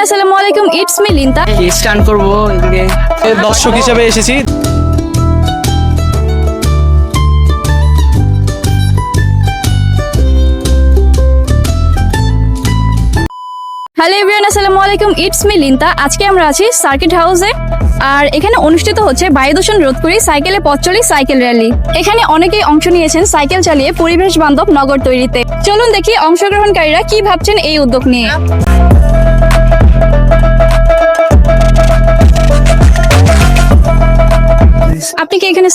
Everyone আসসালামু আলাইকুম it's me লিন্তা স্টান করব এদিকে। দর্শক হিসেবে এসেছি। হ্যালো এভরিওয়ান আসসালামু আলাইকুম ইটস মি লিন্তা আজকে আমরা আছি সার্কিট হাউসে আর এখানে অনুষ্ঠিত হচ্ছে বায়ু দূষণ রোধ করে সাইকেলে পথ চলি সাইকেল র্যালি এখানে অনেকেই অংশ নিয়েছেন সাইকেল চালিয়ে পরিবেশ বান্ধব নগর তৈরিতে। চলুন দেখি অংশগ্রহণকারীরা কি ভাবছেন এই উদ্যোগ নিয়ে।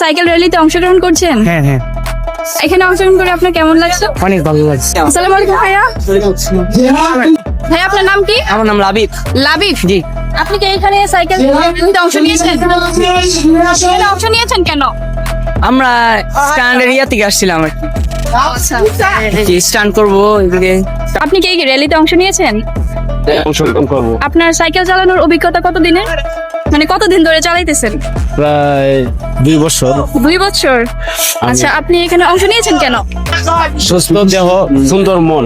সাইকেল র্যালিতে অংশগ্রহণ করছেন? হ্যাঁ হ্যাঁ। এখানে অংশগ্রহণ করে আপনার কেমন লাগছে? অনেক ভালো লাগছে। আসসালামু আলাইকুম ভাইয়া। ভাই আপনার নাম কি? আমার নাম লাবিব। লাবিব? জি। আপনি কি এখানে সাইকেল র্যালিতে অংশ নিয়েছেন? অংশ নিয়েছেন কেন? আমরা স্ট্যান্ডের ইয়া থেকে আসছিলাম। আর কি স্টান করব এদিকে। আপনি কি এই র্যালিতে অংশ নিয়েছেন? আপনার সাইকেল চালানোর অভিজ্ঞতা কত দিনের মানে কতদিন ধরে চালাইতেছেন? প্রায় দুই বছর। দুই বছর? আচ্ছা আপনি এখানে অংশ নিয়েছেন কেন? সুস্থ দেহ সুন্দর মন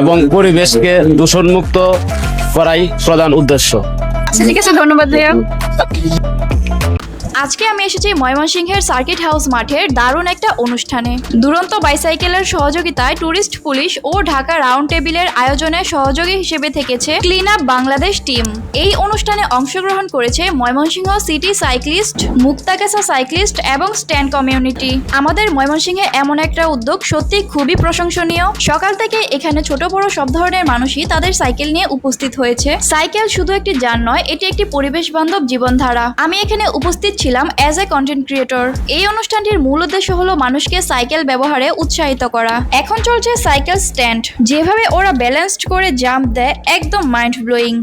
এবং পরিবেশকে দূষণমুক্ত করাই প্রধান উদ্দেশ্য। আচ্ছা ঠিক আছে ধন্যবাদ ভাইয়া। আজকে আমি এসেছি ময়মনসিংহের সার্কিট হাউস মাঠের দারুণ একটা অনুষ্ঠানে। দুরন্ত বাইসাইকেলের সহযোগিতায় ট্যুরিস্ট পুলিশ ও ঢাকা রাউন্ড টেবিলের আয়োজনে সহযোগী হিসেবে থেকেছে ক্লিন আপ বাংলাদেশ টিম। এই অনুষ্ঠানে অংশগ্রহণ করেছে Mymensingh city cyclist, Muktagacha cyclist এবং স্ট্যান্ড কমিউনিটি। আমাদের ময়মনসিংহে এমন একটা উদ্যোগ সত্যি খুবই প্রশংসনীয়। সকাল থেকে এখানে ছোট বড় সব ধরনের মানুষই তাদের সাইকেল নিয়ে উপস্থিত হয়েছে। সাইকেল শুধু একটি যান নয়, এটি একটি পরিবেশ বান্ধব জীবনধারা। আমি এখানে উপস্থিত ছিলাম অ্যাজ এ কন্টেন্ট ক্রিয়েটর এই অনুষ্ঠানটির মূল উদ্দেশ্য হলো মানুষকে সাইকেল ব্যবহারে উৎসাহিত করা। এখন চলছে সাইকেল স্ট্যান্ড যেভাবে ওরা ব্যালেন্সড করে জাম্প দেয় একদম মাইন্ড ব্লোয়িং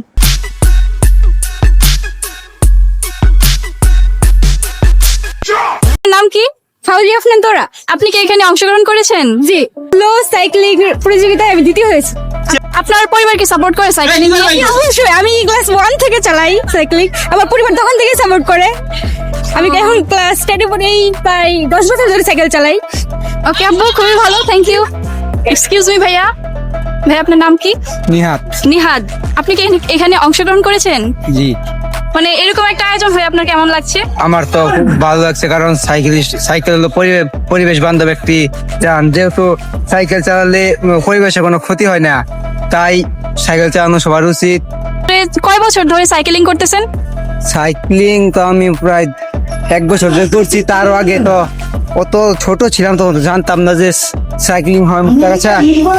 নাম কি? ফাউজি আফনান তোরা আপনি কি এখানে অংশগ্রহণ করেছেন? জি। লো সাইক্লিং প্রতিযোগিতায় আমি দ্বিতীয় হয়েছি। আপনার পরিবারকে সাপোর্ট করে সাইকেলিং অবশ্যই আমি ক্লাস ওয়ান থেকে চালাই সাইক্লিং আমার পরিবার তখন থেকে সাপোর্ট করে। আমি এখন ক্লাস টেনে পড়েই প্রায় দশ বছর ধরে সাইকেল চালাই? ওকে আব্বু খুবই ভালো থ্যাংক ইউ এক্সকিউজ মি ভাইয়া। ভাই আপনার নাম কি? নিহাত। নিহাদ আপনি কি এখানে- অংশগ্রহণ করেছেন? জি। মানে এরকম একটা আয়োজন হয়ে আপনার কেমন লাগছে? আমার তো খুব ভালো লাগছে কারণ সাইকেলিস্ট সাইকেল হলো পরিবেশ বান্ধব একটি যান। যেহেতু সাইকেল চালালে পরিবেশে কোনো ক্ষতি হয় না তাই সাইকেল চালানো সবার উচিত। কয় বছর ধরে সাইকেলিং করতেছেন? সাইক্লিং তো আমি প্রায় এক বছর ধরে করছি তারও আগে তো অত ছোট ছিলাম তখন তো জানতাম না যে সাইক্লিং হয় আচ্ছা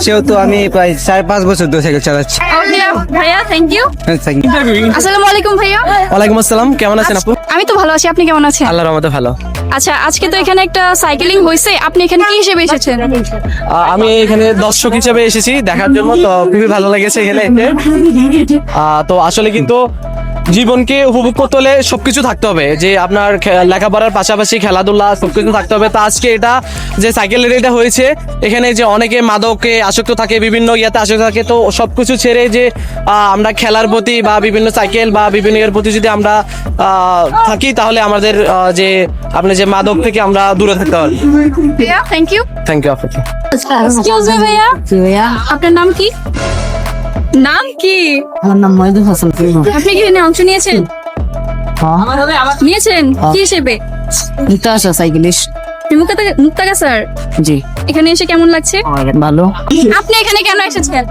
সেহেতু আমি প্রায় চার পাঁচ বছর ধরে সাইকেল চালাচ্ছি। ভাইয়া থ্যাংক ইউ আসসালামু আলাইকুম ভাইয়া। ওয়ালাইকুম আসসালাম কেমন আছেন আপু? আমি তো ভালো আছি আপনি কেমন আছেন? আল্লাহর রহমতে ভালো। আচ্ছা আজকে তো এখানে একটা সাইকেলিং হয়েছে আপনি এখানে কি হিসেবে এসেছেন? আহ, আমি এখানে দর্শক হিসেবে এসেছি দেখার জন্য তো খুবই ভালো লেগেছে এখানে আহ, তো আসলে কিন্তু জীবনকে উপভোগ করতে হলে সবকিছু থাকতে হবে। যে আপনার লেখাপড়ার পাশাপাশি খেলাধুলা সবকিছু থাকতে হবে। তো আজকে এটা যে সাইকেল রেডিটা হয়েছে এখানে যে অনেকে মাদকে আসক্ত থাকে বিভিন্ন ইয়াতে আসক্ত থাকে তো সবকিছু ছেড়ে যে আমরা খেলার প্রতি বা বিভিন্ন সাইকেল বা বিভিন্ন এর প্রতি যদি আমরা থাকি তাহলে আমাদের যে আপনি যে মাদক থেকে আমরা দূরে থাকতে পারি থ্যাংক ইউ থ্যাংক ইউ আপনার নাম কি? নাম কি আমার নাম মহিদুল হাসান আপনি কি এখানে অংশ নিয়েছেন নিয়েছেন কি হিসেবে নিতে আসা সাইকেলিস্ট মুক্তাগা স্যার জি এখানে এসে কেমন লাগছে ভালো আপনি এখানে কেন এসেছেন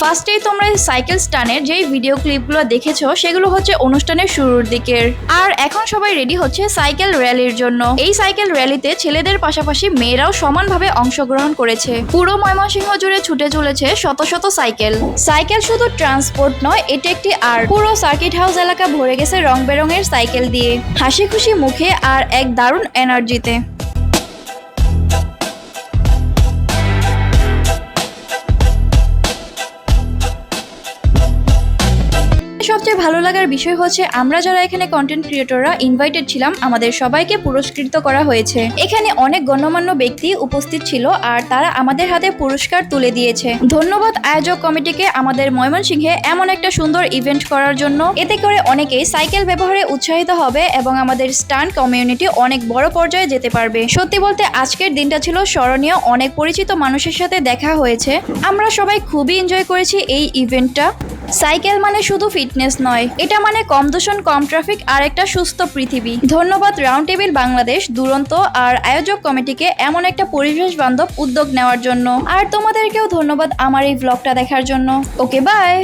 ফার্স্টেই তোমরা সাইকেল স্টানের যেই ভিডিও ক্লিপগুলো দেখেছ, সেগুলো হচ্ছে অনুষ্ঠানের শুরুর দিকের। আর এখন সবাই রেডি হচ্ছে সাইকেল র্যালির জন্য। এই সাইকেল র্যালিতে ছেলেদের পাশাপাশি মেয়েরাও সমানভাবে অংশগ্রহণ করেছে। পুরো ময়মনসিংহ জুড়ে ছুটে চলেছে শত শত সাইকেল। সাইকেল শুধু ট্রান্সপোর্ট নয়, এটি একটি আর পুরো সার্কিট হাউস এলাকা ভরে গেছে রং বেরঙের সাইকেল দিয়ে। হাসি খুশি মুখে আর এক দারুণ এনার্জিতে সবচেয়ে ভালো লাগার বিষয় হচ্ছে, আমরা যারা এখানে কন্টেন্ট ক্রিয়েটররা ইনভাইটেড ছিলাম, আমাদের সবাইকে পুরস্কৃত করা হয়েছে। এখানে অনেক গণ্যমান্য ব্যক্তি উপস্থিত ছিল আর তারা আমাদের হাতে পুরস্কার তুলে দিয়েছে। ধন্যবাদ আয়োজক কমিটিকে আমাদের ময়মনসিংহে এমন একটা সুন্দর ইভেন্ট করার জন্য। এতে করে অনেকেই সাইকেল ব্যবহারে উৎসাহিত হবে এবং আমাদের স্টান কমিউনিটি অনেক বড় পর্যায়ে যেতে পারবে। সত্যি বলতে, আজকের দিনটা ছিল স্মরণীয়। অনেক পরিচিত মানুষের সাথে দেখা হয়েছে। আমরা সবাই খুবই এনজয় করেছি এই ইভেন্টটা সাইকেল মানে শুধু ফিটনেস নয়, এটা মানে কম দূষণ, কম ট্রাফিক আর একটা সুস্থ পৃথিবী। ধন্যবাদ রাউন্ড টেবিল বাংলাদেশ দুরন্ত আর আয়োজক কমিটিকে এমন একটা পরিবেশ বান্ধব উদ্যোগ নেওয়ার জন্য। আর তোমাদেরকেও ধন্যবাদ আমার এই ব্লগটা দেখার জন্য। Okay bye